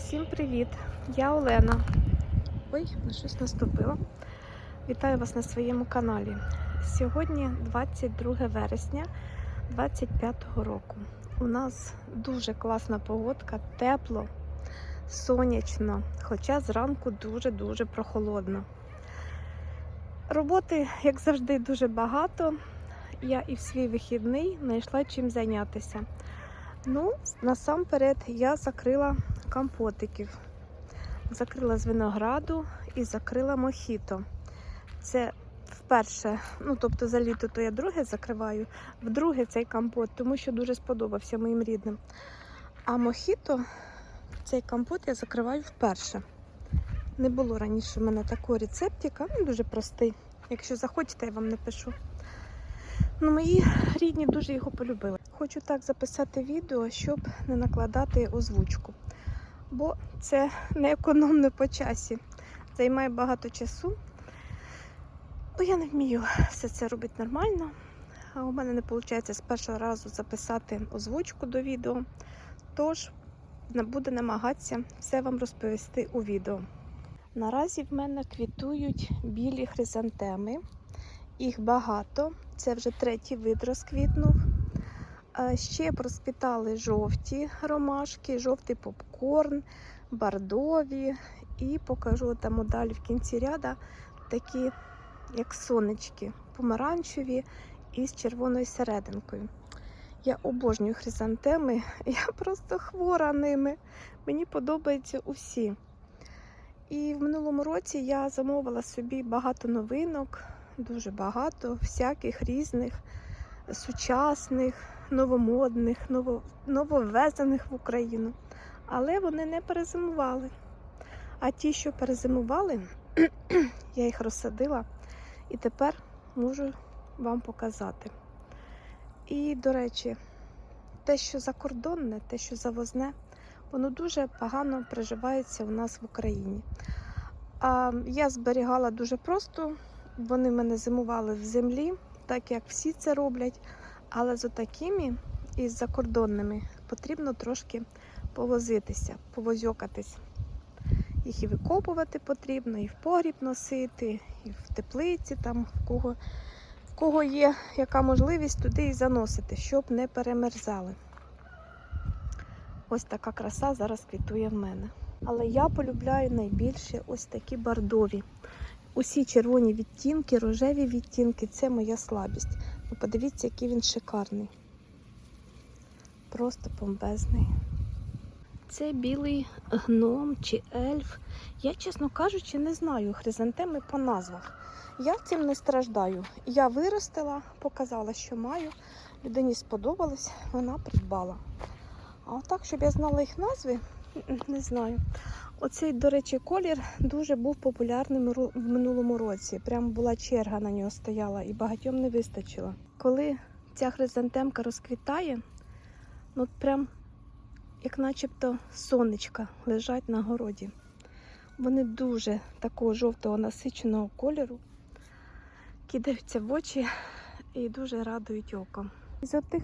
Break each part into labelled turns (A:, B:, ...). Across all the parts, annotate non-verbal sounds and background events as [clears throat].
A: Всім привіт! Я Олена. Ой, на щось наступило. Вітаю вас на своєму каналі. Сьогодні 22 вересня 25 року. У нас дуже класна погодка, тепло, сонячно, хоча зранку дуже-дуже прохолодно. Роботи, як завжди, дуже багато. Я і в свій вихідний знайшла чим зайнятися. Ну, насамперед я закрила компотиків. Закрила з винограду і закрила мохіто. Це вперше, ну тобто за літо то я друге закриваю, вдруге цей компот, тому що дуже сподобався моїм рідним. А мохіто, цей компот я закриваю вперше. Не було раніше в мене такого рецептика, він дуже простий. Якщо захочете, я вам напишу. Ну, мої рідні дуже його полюбили. Хочу так записати відео, щоб не накладати озвучку. Бо це не економно по часі. Займає багато часу. Бо я не вмію все це робити нормально. А у мене не виходить з першого разу записати озвучку до відео. Тож буду намагатися все вам розповісти у відео. Наразі в мене квітують білі хризантеми. Їх багато. Це вже третій вид розквітнув. Ще розквітали жовті ромашки, жовтий попкорн, бордові. І покажу там далі в кінці ряда такі, як сонечки, помаранчеві і з червоною серединкою. Я обожнюю хризантеми, [laughs] я просто хвора ними. Мені подобаються усі. І в минулому році я замовила собі багато новинок, дуже багато, всяких різних, сучасних, новомодних, ново, нововвезених в Україну. Але вони не перезимували. А ті, що перезимували, [clears throat] я їх розсадила і тепер можу вам показати. І, до речі, те, що закордонне, те, що завозне, воно дуже погано приживається у нас в Україні. А я зберігала дуже просто, вони в мене зимували в землі, так як всі це роблять. Але з отакими і з закордонними потрібно трошки повозитися, повозьокатись. Їх і викопувати потрібно, і в погріб носити, і в теплиці, там в кого, в кого є яка можливість туди і заносити, щоб не перемерзали. Ось така краса зараз квітує в мене. Але я полюбляю найбільше ось такі бордові. Усі червоні відтінки, рожеві відтінки це моя слабість. Ну, подивіться, який він шикарний. Просто бомбезний. Це білий гном чи ельф. Я, чесно кажучи, не знаю хризантеми по назвах. Я цим не страждаю. Я виростила, показала, що маю. Людині сподобалось, вона придбала. А отак, щоб я знала їх назви, не знаю. Оцей, до речі, колір дуже був популярним в минулому році. Прямо була черга на нього стояла і багатьом не вистачило. Коли ця хризантемка розквітає, ну прям як начебто сонечка лежать на городі. Вони дуже такого жовтого насиченого кольору, кидаються в очі і дуже радують око. З тих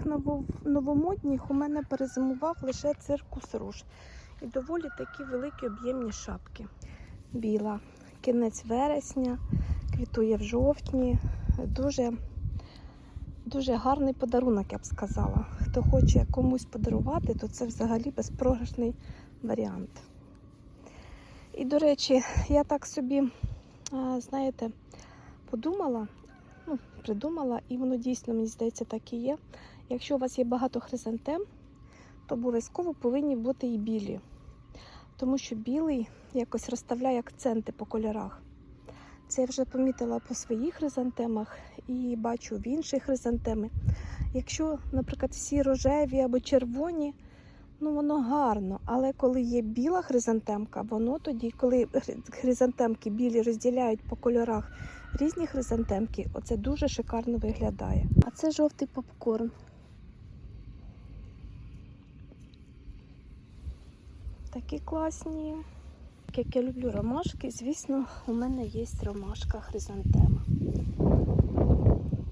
A: новомодніх у мене перезимував лише циркус руш. І доволі такі великі об'ємні шапки. Біла. Кінець вересня, квітує в жовтні. Дуже дуже гарний подарунок, я б сказала. Хто хоче комусь подарувати, то це взагалі безпрограшний варіант. І, до речі, я так собі, знаєте, подумала, ну, придумала, і воно дійсно, мені здається, так і є. Якщо у вас є багато хризантем, то обов'язково повинні бути і білі. Тому що білий якось розставляє акценти по кольорах. Це я вже помітила по своїх хризантемах і бачу в інших хризантеми. Якщо, наприклад, всі рожеві або червоні, ну воно гарно. Але коли є біла хризантемка, воно тоді, коли хризантемки білі розділяють по кольорах різні хризантемки, оце дуже шикарно виглядає. А це жовтий попкорн. Такі класні. Як я люблю ромашки, звісно, у мене є ромашка хризантема.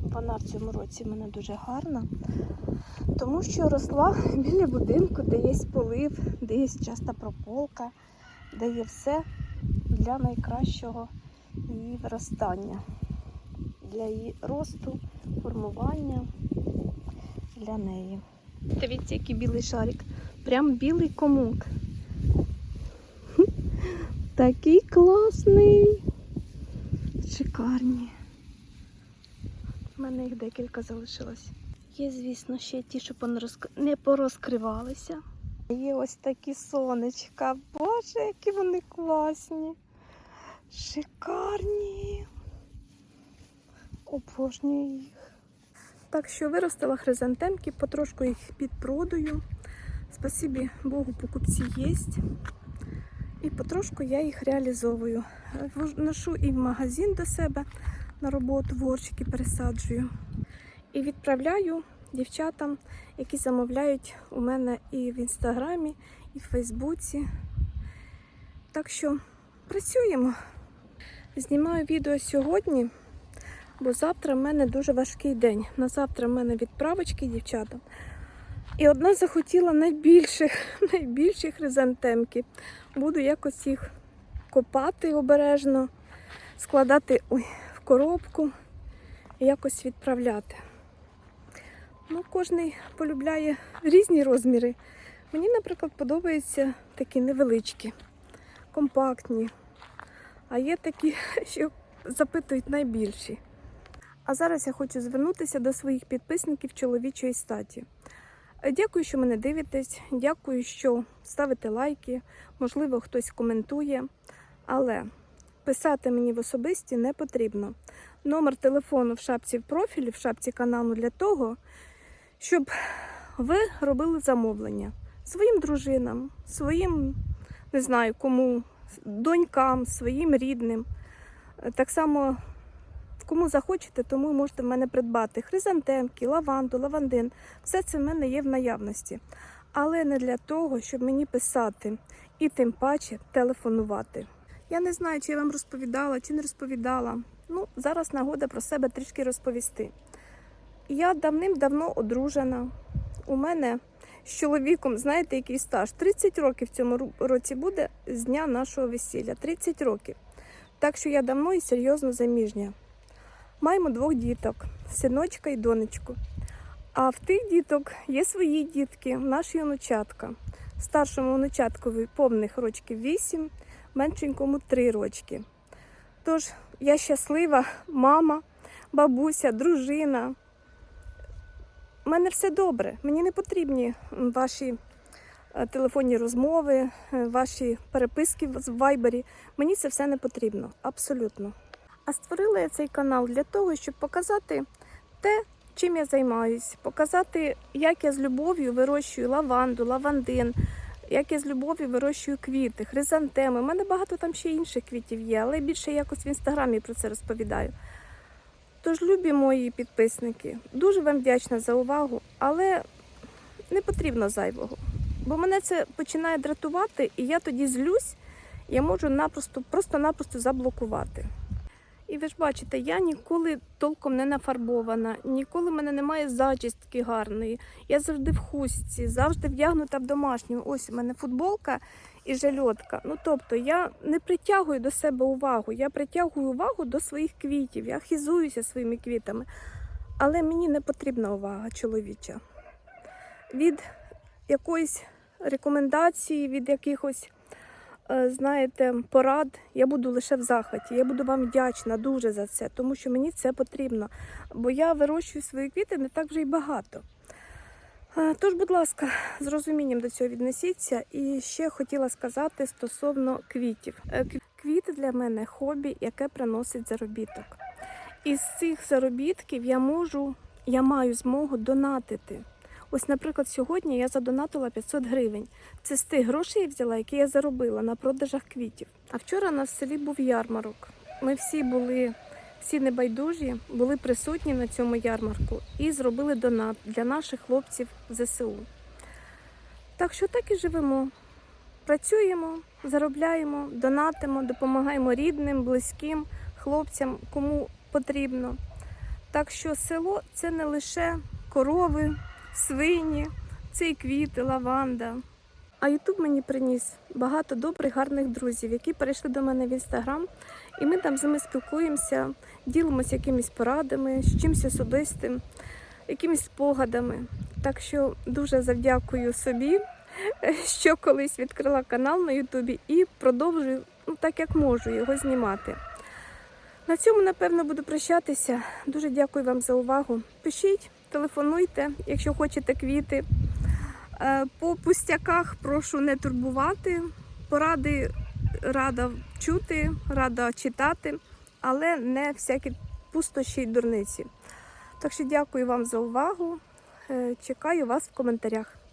A: Вона в цьому році в мене дуже гарна. Тому що росла біля будинку, де є полив, де є часта прополка, де є все для найкращого її виростання, для її росту, формування для неї. Дивіться, який білий шарик. Прям білий комок. Такий класний. Шикарні. У мене їх декілька залишилось. Є, звісно, ще ті, що не порозкривалися. Є ось такі сонечка. Боже, які вони класні. Шикарні. Обожнюю їх. Так що виростила хризантемки, потрошку їх підпродаю. Спасибі Богу, покупці є. І потрошку я їх реалізовую. Ношу і в магазин до себе на роботу, в горщики пересаджую. І відправляю дівчатам, які замовляють у мене і в інстаграмі, і в Фейсбуці. Так що працюємо. Знімаю відео сьогодні, бо завтра в мене дуже важкий день. На завтра в мене відправочки дівчатам. І одна захотіла найбільших, [laughs] найбільших хризантемки. Буду якось їх копати обережно, складати ой, в коробку і якось відправляти. Ну, кожний полюбляє різні розміри. Мені, наприклад, подобаються такі невеличкі, компактні. А є такі, [laughs] що запитують найбільші. А зараз я хочу звернутися до своїх підписників чоловічої статі. Дякую, що мене дивитесь. Дякую, що ставите лайки. Можливо, хтось коментує. Але писати мені в особисті не потрібно. Номер телефону в шапці в профілі, в шапці каналу для того, щоб ви робили замовлення своїм дружинам, своїм, не знаю, кому, донькам, своїм рідним. Так само, кому захочете, тому можете в мене придбати хризантемки, лаванду, лавандин. Все це в мене є в наявності. Але не для того, щоб мені писати і тим паче телефонувати. Я не знаю, чи я вам розповідала, чи не розповідала. Ну, зараз нагода про себе трішки розповісти. Я давним-давно одружена. У мене з чоловіком, знаєте, який стаж? 30 років в цьому році буде з дня нашого весілля. 30 років. Так що я давно і серйозно заміжня. Маємо двох діток, синочка і донечку. А в тих діток є свої дітки, наші онучатка. Старшому онучаткові повних рочків 8, меншенькому 3 рочки. Тож я щаслива, мама, бабуся, дружина. У мене все добре. Мені не потрібні ваші е, телефонні розмови, е, ваші переписки в в вайбері. Мені це все не потрібно, абсолютно. А створила я цей канал для того, щоб показати те, чим я займаюсь, показати, як я з любов'ю вирощую лаванду, лавандин, як я з любов'ю вирощую квіти, хризантеми. У мене багато там ще інших квітів є, але більше якось в інстаграмі про це розповідаю. Tож, любі мої підписники, дуже вам вдячна за увагу, але не потрібно зайвого. Бо мене це починає дратувати, і я тоді злюсь, я можу напросто, просто-напросто заблокувати. І ви ж бачите, я ніколи толком не нафарбована, ніколи в мене немає зачістки гарної. Я завжди в хустці, завжди вдягнута в домашню. Ось у мене футболка і жальотка. Ну тобто я не притягую до себе увагу, я притягую увагу до своїх квітів, я хизуюся своїми квітами. Але мені не потрібна увага чоловіча. Від якоїсь рекомендації, від якихось, знаєте, порад я буду лише в захваті. Я буду вам вдячна дуже за це, тому що мені це потрібно. Бо я вирощую свої квіти не так вже й багато. Е, Тож, будь ласка, з розумінням до цього віднесіться. І ще хотіла сказати стосовно квітів. Е, Квіти для мене хобі, яке приносить заробіток. Із цих заробітків я можу, я маю змогу донатити. Ось, наприклад, сьогодні я задонатила 500 гривень. Це з тих грошей я взяла, які я заробила на продажах квітів. А вчора в селі був ярмарок. Ми всі були, всі небайдужі, були присутні на цьому ярмарку і зробили донат для наших хлопців ЗСУ. Так що так і живемо. Працюємо, заробляємо, донатимо, допомагаємо рідним, близьким, хлопцям, кому потрібно. Так що село це не лише корови, свині, це і квіти, лаванда. А Ютуб мені приніс багато добрих, гарних друзів, які перейшли до мене в інстаграм, і ми там з ними спілкуємося, ділимося якимись порадами, з чимось особистим, якимись спогадами. Так що дуже завдякую собі, [laughs] що колись відкрила канал на Ютубі і продовжую ну, так, як можу його знімати. На цьому, напевно, буду прощатися. Дуже дякую вам за увагу. Пишіть, телефонуйте, якщо хочете квіти. Е, По пустяках прошу не турбувати. Поради рада чути, рада читати, але не всякі пустощі й дурниці. Так що дякую вам за увагу. Е, Чекаю вас в коментарях.